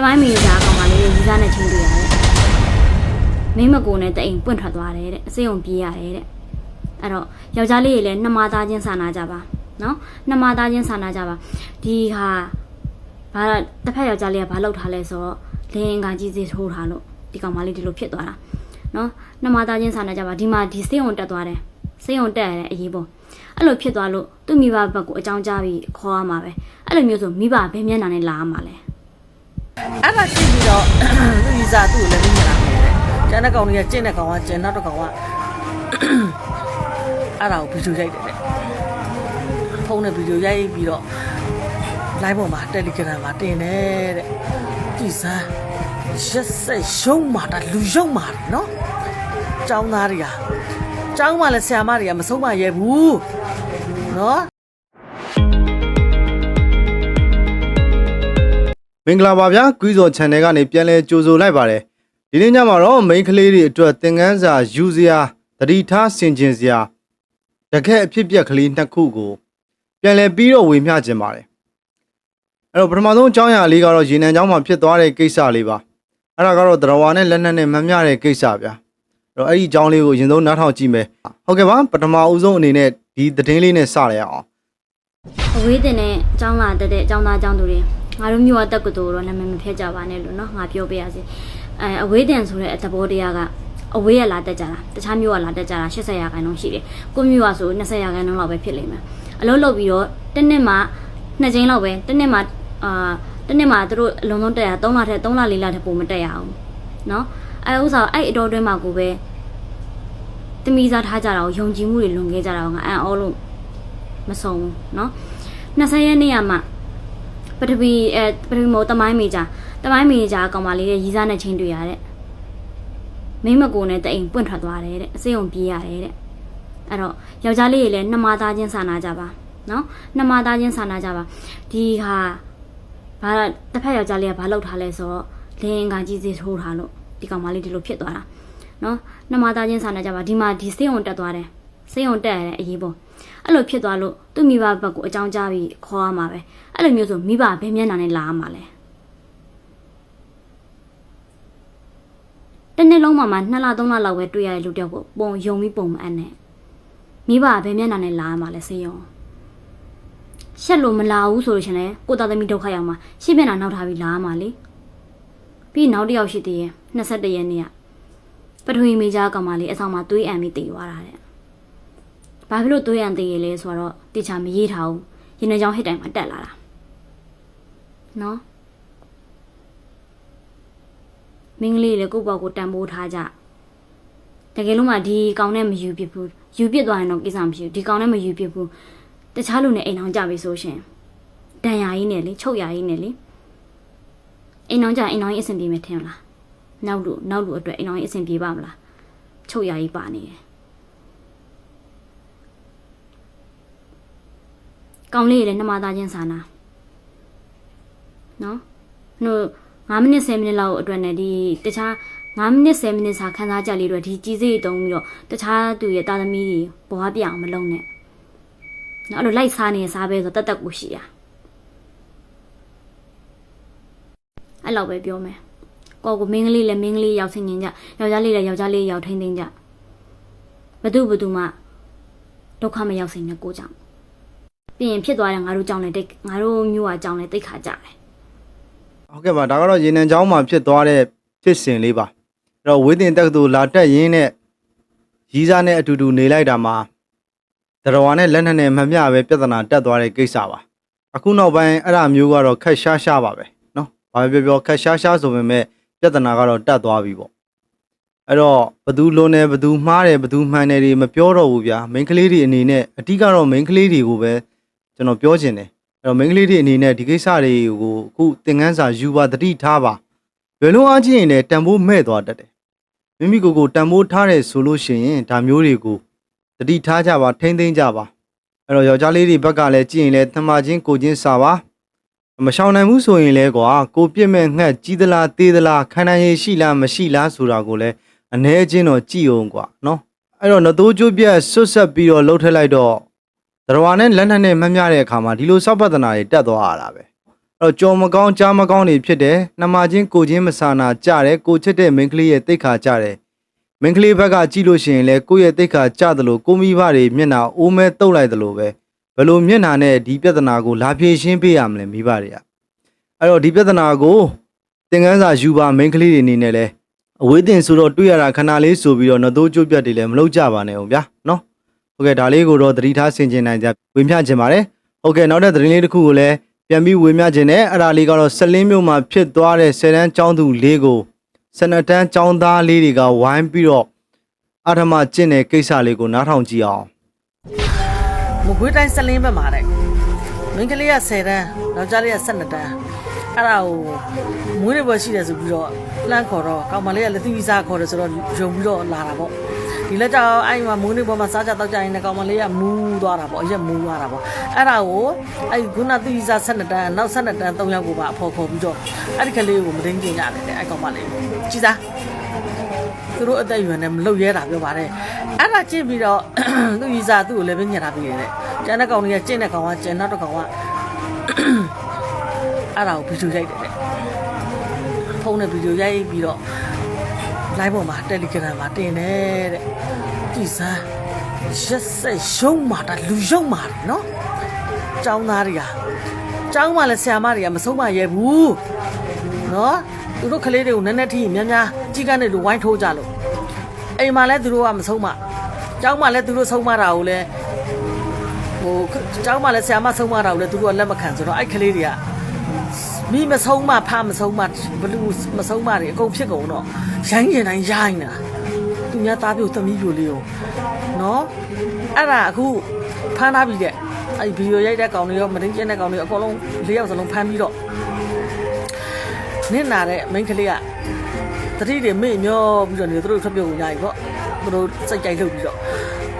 တမိုင်းမီဂျာကောင်မလေးရေးစားနဲ့ချင်းတွေ့ရတယ်မိမကိုနဲ့တအိမ်ပွင့်ထွက်သွားတယ်တဲ့အစိမ်ုံပြေးရတယ်တဲ့အဲ့တော့ယောက်ျားလေးတွေလည်းနှမသားချင်းစာနာကြပါနော်နှမသားချင်းစာနာကြပါဒီဟာဘာတစ်ဖက်ယောက်ျားလေးကဘာလုပ်ထားလဲဆိုတော့လင်းကကြီးစီထိုးထားလို့ဒီကောင်မလေးဒီလိုဖြစ်သွားတာနော်နှမသားချင်းစာနာကြပါဒီမှာဒီစိတ်ုံတက်သွားတယ်စိတ်ုံတက်ရတဲ့အရေးပေါ်အဲ့လိုဖြစ်သွားလို့သူ့မိဘဘက်ကိုအကြောင်းကြားပြီးခေါ်ရမှာပဲအဲ့လိုမျိုးဆိုမိဘဘယ်မျက်နှာနဲ့လာရမှာလဲ အဲ့ဒါကြည့်ပြီးတော့သူ့ဤစားသူ့ကိုလည်းမမြင်လာခဲ့တယ်ကျန်တဲ့ကောင်တွေကကျင့်တဲ့ကောင်ကကျန်နောက်တစ်ကောင်ကအဲ့ဒါကိုဗီဒီယိုရိုက်တယ်တဲ့ဖုန်းနဲ့ဗီဒီယိုရိုက်ပြီးတော့ live ပေါ်မှာ Telegram မှာတင်တယ်တဲ့ကြည်စားရက်ဆက်ရုံမာတာလူရုံမာတယ်နော်ចောင်းသားတွေကចောင်းမှလည်းဆရာမတွေကမဆုံးမရဲဘူးနော် မင်္ဂလာပါဗျာကွီးဇော် channel ကနေပြန်လဲကြိုဆိုလိုက်ပါတယ်ဒီနေ့ညမှာတော့ main ကလေးတွေအတွက်သင်ခန်းစာယူစရာတတိထားဆင်ခြင်စရာတကက်အဖြစ်ပြက်ကလေးနှစ်ခုကို ပြန်လဲပြီးတော့ဝေမျှခြင်းပါတယ်အဲ့တော့ပထမဆုံးအကြောင်းအရာလေးကတော့ရေနံချောင်းမှာဖြစ်သွားတဲ့ကိစ္စလေးပါအဲ့ဒါကတော့တရဝါနဲ့လက်နက်နဲ့မမျှတဲ့ကိစ္စဗျာအဲ့တော့အဲ့ဒီအကြောင်းလေးကိုရင်ဆုံးနားထောင်ကြည့်မယ်ဟုတ်ကဲ့ပါပထမဦးဆုံးအနေနဲ့ဒီသတင်းလေးနဲ့စရအောင်အဝေးတင်တဲ့အကြောင်းလာတက်တဲ့အကြောင်းသားအကြောင်းသူတွေ ငါတို့မြို့အတက်ကတော်တော့နာမည်မဖျက်ကြပါနဲ့လို့နော်ငါပြောပေးရစီအဲအဝေးတန်ဆိုတဲ့အသဘောတရားကအဝေးရလာတက်ကြတာတခြားမြို့ကလာတက်ကြတာ80ရာခိုင်နှုန်းရှိတယ်ကိုမြို့ကဆို20ရာခိုင်နှုန်းလောက်ပဲဖြစ်လိမ့်မယ်အလုပ်လုပ်ပြီးတော့တစ်နှစ်မှနှစ်ကြိမ်လောက်ပဲတစ်နှစ်မှအာတစ်နှစ်မှသူတို့အလုံးလုံးတက်ရ3လထက်3လ4လထက်ပိုမတက်ရအောင်နော်အဲဥစားအဲ့အတော်တွင်းမှာကိုပဲတမိစားထားကြတာကိုယုံကြည်မှုတွေလွန်ခဲ့ကြတာကိုငါအံ့ဩလို့မဆုံးဘူးနော်20ရက်နေ့ကမှ ပထဝီအဲပထဝီမို့တမိုင်းမေဂျာတမိုင်းမေဂျာကောင်မလေးရဲ့ရီးစားနဲ့ချင်းတွေ့ရတဲ့မိမကိုနဲ့တအိမ်ပွင့်ထွက်သွားတယ်တဲ့အစိမ်ုံပြေးရတယ်တဲ့အဲ့တော့ယောက်ျားလေးရေလည်းနှမသားချင်းစာနာကြပါနော်နှမသားချင်းစာနာကြပါဒီဟာဘာတစ်ဖက်ယောက်ျားလေးကဘာလုပ်ထားလဲဆိုတော့လင်းကကြီးစေထိုးထားလို့ဒီကောင်မလေးဒီလိုဖြစ်သွားတာနော်နှမသားချင်းစာနာကြပါဒီမှာဒီစိမ်ုံတက်သွားတယ်စိမ်ုံတက်ရတဲ့အရေးပေါ် အဲ့လိုဖြစ်သွားလို့သူ့မိဘဘက်ကိုအကြောင်းကြားပြီးခေါ်ရမှာပဲအဲ့လိုမျိုးဆိုမိဘဘယ်မျက်နှာနဲ့လာရမှာလဲတနေ့လုံးမှမှ2လ3လလောက်ပဲတွေ့ရတဲ့လူတယောက်ကိုပုံယုံပြီးပုံမအပ်နဲ့မိဘဘယ်မျက်နှာနဲ့လာရမှာလဲစေယုံရှက်လို့မလာဘူးဆိုလို့ရှင်လေကိုသားသမီးဒုက္ခရောက်မှာရှင်းမျက်နှာနောက်ထားပြီးလာရမှာလေပြီးနောက်တစ်ယောက်ရှိသေးရဲ့21ရက်နေ့ကပထဝီမေဂျာကောင်မလေးအဆောင်မှာသွေးအံပြီးတည်သွားတာတဲ့ ဘာဖြစ်လို့သွေးရန်သေးရလဲဆိုတော့တေချာမရေးထားဘူးရင်နှကြောင်ဟစ်တိုင်မှာတက်လာတာနော်မင်းကလေးလည်းကိုယ့်ဘောက်ကိုတန်ဖိုးထားကြတကယ်လို့မှဒီကောင်နဲ့မယူပြစ်ဘူးယူပြစ်သွားရင်တော့ကိစ္စမရှိဘူးဒီကောင်နဲ့မယူပြစ်ဘူးတခြားလူနဲ့အိမ်အောင်ကြပြီဆိုရှင်တန်ရာကြီးနဲ့လေချုပ်ရာကြီးနဲ့လေအိမ်အောင်ကြအိမ်အောင်ကြီးအဆင်ပြေမယ်ထင်လားနောက်လူနောက်လူအတွက်အိမ်အောင်ကြီးအဆင်ပြေပါမလားချုပ်ရာကြီးပါနေတယ် ကောင်းလေးတွေလည်းနှမသားချင်းစာနာနော်ဟို9မိနစ်10မိနစ်လောက်အတွက်နဲ့ဒီတခြား9မိနစ်10မိနစ်စာခန်းစားကြလေးတွေဒီကြီးစိတ်တုံးပြီးတော့တခြားသူရဲ့တာသမီတွေဘဝပြအောင်မလုပ်နဲ့နော်အဲ့လိုလိုက်စားနေစားပဲဆိုတတ်တက်ကိုရှိရအဲ့လောက်ပဲပြောမယ်ကိုကိုမင်းကလေးလည်းမင်းကလေးရောက်ဆင်းနေကြယောက်ျားလေးလည်းယောက်ျားလေးရောက်ထိန်းသိမ်းကြဘသူဘသူမှဒုက္ခမရောက်စေနဲ့ကိုကြောင့် ပြီးရင်ဖြစ်သွားတယ်ငါတို့ကြောင့်လည်းတိတ်ငါတို့မျိုးကကြောင့်လည်းတိတ်ခါကြတယ် ဟုတ်ကဲ့ပါဒါကတော့ရေနံချောင်းမှာဖြစ်သွားတဲ့ဖြစ်စဉ်လေးပါအဲ့တော့ဝေးတင်တက္ကသိုလ်လာတက်ရင်းနဲ့ရီးစားနဲ့အတူတူနေလိုက်တာမှာတရဝါနဲ့လက်နက်နဲ့မမျှပဲပြဿနာတက်သွားတဲ့ကိစ္စပါအခုနောက်ပိုင်းအဲ့ဒါမျိုးကတော့ခက်ရှားရှားပါပဲเนาะဘာပဲပြောပြောခက်ရှားရှားဆိုပေမဲ့ပြဿနာကတော့တက်သွားပြီပေါ့အဲ့တော့ဘသူလုံးနေဘသူမှားတယ်ဘသူမှန်တယ်တွေမပြောတော့ဘူးဗျာမိန်းကလေးတွေအနေနဲ့အတိကတော့မိန်းကလေးတွေကိုပဲ ကျွန်တော်ပြောချင်တယ်အဲ့တော့မိန်းကလေးတွေအနေနဲ့ဒီကိစ္စတွေကိုအခုသင်ခန်းစာယူပါတတိထားပါဘယ်လိုအားချင်းရင်လည်းတန်ဖိုးမဲ့သွားတတ်တယ်မိမိကိုယ်ကိုတန်ဖိုးထားတယ်ဆိုလို့ရှိရင်ဒါမျိုးတွေကိုတတိထားကြပါထိမ့်သိမ့်ကြပါအဲ့တော့ယောက်ျားလေးတွေဘက်ကလည်းကြည့်ရင်လည်းသမာချင်းကိုချင်းစာပါမရှောင်နိုင်ဘူးဆိုရင်လည်းကွာကိုပြစ်မဲ့ငှက်ကြီးသလားသေးသလားခန္ဓာရည်ရှိလားမရှိလားဆိုတာကိုလည်းအ ਨੇ ချင်းတော့ကြည့်အောင်ကွာနော်အဲ့တော့နသိုးကျိုးပြက်ဆွတ်ဆက်ပြီးတော့လှုပ်ထက်လိုက်တော့ တရဝါနဲ့လက်နက်နဲ့မမျှတဲ့အခါမှာဒီလိုစောက်ပဿနာတွေတက်သွားရတာပဲအဲ့တော့ကြော်မကောင်းကြားမကောင်းတွေဖြစ်တယ်နှမချင်းကိုချင်းမဆာနာကြတယ်ကိုချစ်တဲ့မိန်းကလေးရဲ့တိတ်ခါကြတယ်မိန်းကလေးဘက်ကကြည့်လို့ရှိရင်လေကိုယ့်ရဲ့တိတ်ခါကြတယ်လို့ကိုမိဘတွေမျက်နှာအိုးမဲတုတ်လိုက်တယ်လို့ပဲဘယ်လိုမျက်နှာနဲ့ဒီပြဿနာကိုလာဖြေရှင်းပေးရမလဲမိဘတွေကအဲ့တော့ဒီပြဿနာကိုသင်ခန်းစာယူပါမိန်းကလေးတွေအနေနဲ့လဲအဝေးတင်ဆိုတော့တွေ့ရတာခဏလေးဆိုပြီးတော့နှတို့ကျုပ်ပြတ်တွေလည်းမလုပ်ကြပါနဲ့အောင်ဗျာနော် ဟုတ်ကဲ့ဒါလေးကိုတော့သတိထားဆင်ခြင်နိုင်ကြဝေမျှခြင်းပါတယ်ဟုတ်ကဲ့နောက်တဲ့သတင်းလေးတစ်ခုကိုလည်းပြန်ပြီးဝေမျှခြင်းနဲ့အဲ့ဒါလေးကတော့ဆလင်းမြို့မှာဖြစ်သွားတဲ့ဆယ်တန်းကျောင်းသူလေးကိုဆနတန်းကျောင်းသားလေးတွေကဝိုင်းပြီးတော့အထမကျင့်တဲ့ကိစ္စလေးကိုနားထောင်ကြည့်အောင်မကွေးတိုင်းစလင်းဘက်မှာတဲ့မိန်းကလေးက10တန်းယောက်ျားလေးက12တန်းအဲ့ဒါကိုမွေးနေ့ပွဲရှိတယ်ဆိုပြီးတော့လှမ်းခေါ်တော့ကောင်မလေးကလက်သီးဗီဇာခေါ်တယ်ဆိုတော့ယုံပြီးတော့လာတာပေါ့ ဒီလက်ကြောင်အဲ့မှာမွေးနေ့ပွဲမှာစားကြတော့ကြရင်လည်းကောင်မလေးကမူးသွားတာပေါ့အရက်မူးသွားတာပေါ့အဲ့ဒါကိုအဲ့ခုနသီးဗီဇာ12တန်းနောက်12တန်း3ယောက်ကိုပါအဖော်ခေါ်ပြီးတော့အဲ့ဒီကလေးကိုမသိငင်ရတယ်တဲ့အဲ့ကောင်မလေးကြည်စားသူတို့အသက်အရွယ်နဲ့မလုပ်ရဲတာပြောပါတယ်အဲ့ဒါကျင့်ပြီးတော့သူ့ရီစာသူ့ကိုလည်းပဲညှက်ထားပြီးတယ်တဲ့ကျန်တဲ့ကောင်တွေကကျင့်တဲ့ကောင်ကကျန်နောက်တစ်ကောင်ကအဲ့ဒါကိုဗီဒီယိုရိုက်တယ်တဲ့ဖုန်းနဲ့ဗီဒီယိုရိုက်ပြီးတော့ live ပေါ်မှာ Telegram မှာတင်တယ်တဲ့ ကြည်စားရက်ဆက်ရှုံးမာတာလူရှုံးမာတယ်နော်ចောင်းသားတွေကចောင်းမှလည်းဆရာမတွေကမဆုံးမရဲဘူးနော်သူတို့ကလေးတွေကိုနည်းနည်းထိများများကြီးကန်းနဲ့လူဝိုင်းထိုးကြလို့အိမ်မှာလည်းသူတို့ကမဆုံးမចောင်းမှလည်းသူတို့ဆုံးမတာကိုလည်းဟိုចောင်းမှလည်းဆရာမဆုံးမတာကိုလည်းသူတို့ကလက်မခံဆိုတော့အဲ့ကလေးတွေက မိမဆုံးမဖမဆုံးမဘလူးမဆုံးမတွေအကုန်ဖြစ်ကုန်တော့ရိုင်းရင်တိုင်းရိုင်းနေတာ သူများသားပြိုသမီးပြိုလေးကိုနော်အဲ့ဒါအခုဖမ်းထားပြီတဲ့အဲ့ဗီဒီယိုရိုက်တဲ့ကောင်တွေရောမတင်းကျင်းတဲ့ကောင်တွေရောအကုန်လုံး၄ယောက်စလုံးဖမ်းပြီးတော့နင့်နာတဲ့မိန်းကလေးကတတိတွေမေ့မျောပြီးတော့နေသူတို့ထွက်ပြုတ်ကုန်ကြပြီပေါ့သူတို့စိတ်ကြိုက်လုပ်ပြီးတော့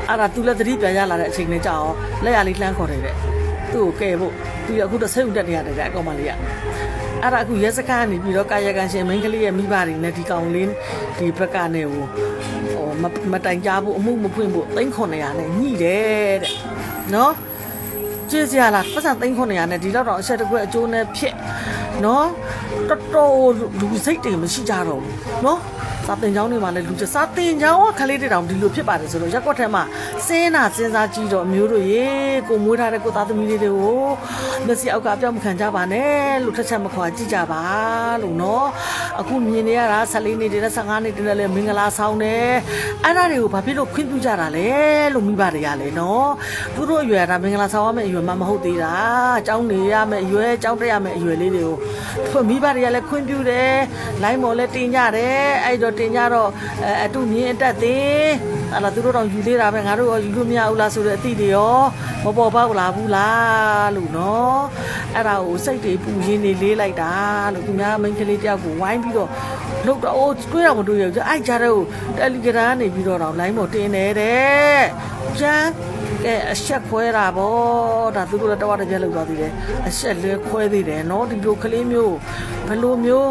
အဲ့ဒါသူလည်းတတိပြန်ရလာတဲ့အချိန်လေးကြာအောင်လက်ရလေးလှမ်းခေါ်တယ်တဲ့သူ့ကိုကဲဖို့သူရအခုတော့စိတ်ဥတက်နေရတယ်တဲ့အကောင်မလေးကအဲ့ဒါအခုရဲစခန်းကနေပြီးတော့ကာယကံရှင်မိန်းကလေးရဲ့မိဘတွေနဲ့ဒီကောင်လေးဒီဘက်ကနေဟိုဟို မမတိုင်ကြဘူးအမှုမဖွင့်ဖို့3900နဲ့ညှိတယ်တဲ့နော်ကျေးဇူးရလားပတ်စံ3900နဲ့ဒီတော့တော့အချက်တစ်ခွက်အကျိုးနဲ့ဖြစ်နော်တော်တော်လူစိတ်တွေမရှိကြတော့ဘူးနော် စာတင်ချောင်းတွေမှာလည်းလူကျစာတင်ချောင်းကခလေးတွေတောင်ဒီလိုဖြစ်ပါတယ်ဆိုတော့ရက်ကွက်ထဲမှာစင်းနာစဉ်းစားကြည့်တော့အမျိုးတို့ရေကိုမွေးထားတဲ့ကိုသားသမီးလေးတွေကိုမျက်စိအောက်ကအပြောက်မခံကြပါနဲ့လို့ထက်ချက်မခွာကြည့်ကြပါလို့နော်အခုမြင်နေရတာ14နှစ်တည်းနဲ့15နှစ်တည်းနဲ့လည်းမင်္ဂလာဆောင်တယ်အဲ့ဒါတွေကိုဘာဖြစ်လို့ခွင့်ပြုကြတာလဲလို့မိဘတွေကလည်းနော်သူတို့အရွယ်ဒါမင်္ဂလာဆောင်ရမယ့်အရွယ်မှမဟုတ်သေးတာအเจ้าနေရမယ့်အရွယ်အเจ้าတက်ရမယ့်အရွယ်လေးတွေကို မိဘတွေကလည်းခွင့်ပြုတယ်လိုင်းမော်လည်းတင်ကြတယ်အဲ့တော့တင်ကြတော့အဲအတုမြင်အတက်သေးအဲ့လာသူတို့တော့ယူသေးတာပဲငါတို့ရောယူလို့မရဘူးလားဆိုတဲ့အသည့်တွေရောမပေါ်ပေါက်လာဘူးလားလို့နော်အဲ့ဒါကိုစိတ်တွေပူရင်းနေလေးလိုက်တာလို့သူများမိန်းကလေးတယောက်ကိုဝိုင်းပြီးတော့လောက်တော့အိုးတွေးတော့မတွေးရဘူးအဲ့ကြားတဲ့ကိုတယ်လီဂရမ်ကနေပြီးတော့တော့လိုင်းမော်တင်နေတယ်ကျန်း ကဲအဆက်ခွဲတာဗောဒါသူတို့လည်းတော့တပြက်လောက်သွားသေးတယ်အဆက်လဲခွဲသေးတယ်နော်ဒီလိုကလေးမျိုးဘယ်လိုမျိုး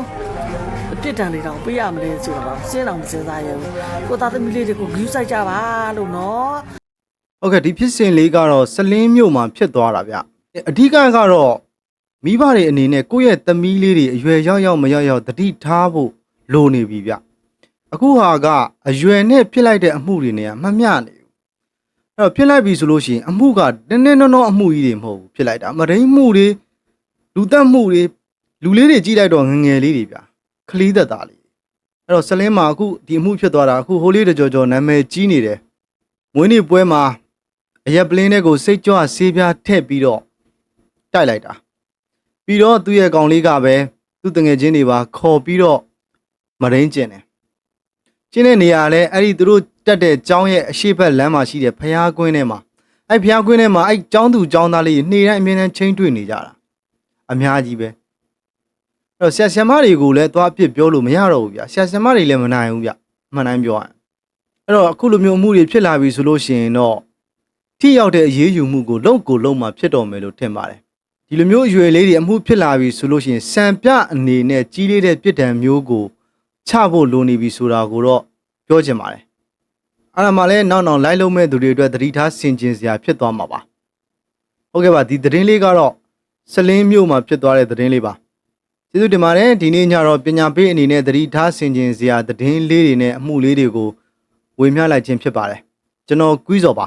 အပြစ်ဒဏ်တွေတော့ပေးရမလဲဆိုတော့စဉ်းအောင်မစဉ်းစားရဘူးကိုသားသမီးလေးတွေကိုဂယူးဆိုင်ကြပါလို့နော်ဟုတ်ကဲ့ဒီဖြစ်စဉ်လေးကတော့ဆလင်းမြို့မှာဖြစ်သွားတာဗျအဓိကကတော့မိဘတွေအနေနဲ့ကိုယ့်ရဲ့သမီးလေးတွေအရွယ်ရောက်ရောက်မရောက်ရောက်တတိထားဖို့လိုနေပြီဗျအခုဟာကအရွယ်နဲ့ဖြစ်လိုက်တဲ့အမှုတွေနဲ့ကမမျှနေဘူးအဲ့ တော့ဖြစ်လိုက်ပြီဆိုလို့ရှိရင်အမှုကတင်းတင်းနောနောအမှုကြီးတွေမဟုတ်ဘူးဖြစ်လိုက်တာမရင်းမှုတွေလူတက်မှုတွေလူလေးတွေကြီးလိုက်တော့ငငယ်လေးတွေဗျခလီးသက်သားလေးအဲ့တော့ဆလင်းမှာအခုဒီအမှုဖြစ်သွားတာအခုဟိုလေးတကြောကြောနာမည်ကြီးနေတယ်မွေးနေ့ပွဲမှာအရက်ပလင်းတွေကိုစိတ်ကြွဆေးပြားထည့်ပြီးတော့တိုက်လိုက်တာပြီးတော့သူ့ရဲ့ကောင်လေးကပဲသူ့တငယ်ချင်းတွေပါခေါ်ပြီးတော့မရင်းကျင်တယ်ကျင်းတဲ့နေရာလဲအဲ့ဒီသူတို့ တက်တဲ့ကျောင်းရဲ့အရှိတ်ဘက်လမ်းမှာရှိတဲ့ဖျားကွင်းထဲမှာအဲ့ဖျားကွင်းထဲမှာအဲ့ကျောင်းသူကျောင်းသားလေးတွေနေ့တိုင်းအမြဲတမ်းချင်းတွေ့နေကြတာအများကြီးပဲအဲ့တော့ဆရာဆရာမတွေကိုလည်းသွားအပြစ်ပြောလို့မရတော့ဘူးဗျဆရာဆရာမတွေလည်းမနိုင်ဘူးဗျအမှန်တိုင်းပြောရရင်အဲ့တော့အခုလိုမျိုးအမှုတွေဖြစ်လာပြီဆိုလို့ရှိရင်တော့ထိရောက်တဲ့အရေးယူမှုကိုလုံကိုလုံမှဖြစ်တော်မယ်လို့ထင်ပါတယ်ဒီလိုမျိုးအရွယ်လေးတွေအမှုဖြစ်လာပြီဆိုလို့ရှိရင်စံပြအနေနဲ့ကြီးလေးတဲ့ပြစ်ဒဏ်မျိုးကိုချဖို့လိုနေပြီဆိုတာကိုတော့ပြောချင်ပါတယ် အဲ့ဒါမှလည်းနောက်နောက်လိုက်လုံးမဲ့သူတွေအတွက်သတိထားဆင်ခြင်စရာဖြစ်သွားမှာပါဟုတ်ကဲ့ပါဒီသတင်းလေးကတော့စလင်းမြို့မှာဖြစ်သွားတဲ့သတင်းလေးပါကျေးဇူးတင်ပါတယ်ဒီနေ့ညတော့ပညာပေးအနေနဲ့သတိထားဆင်ခြင်စရာသတင်းလေးတွေနဲ့အမှုလေးတွေကိုဝေမျှလိုက်ခြင်းဖြစ်ပါတယ်ကျွန်တော်ကွီးစော်ပါ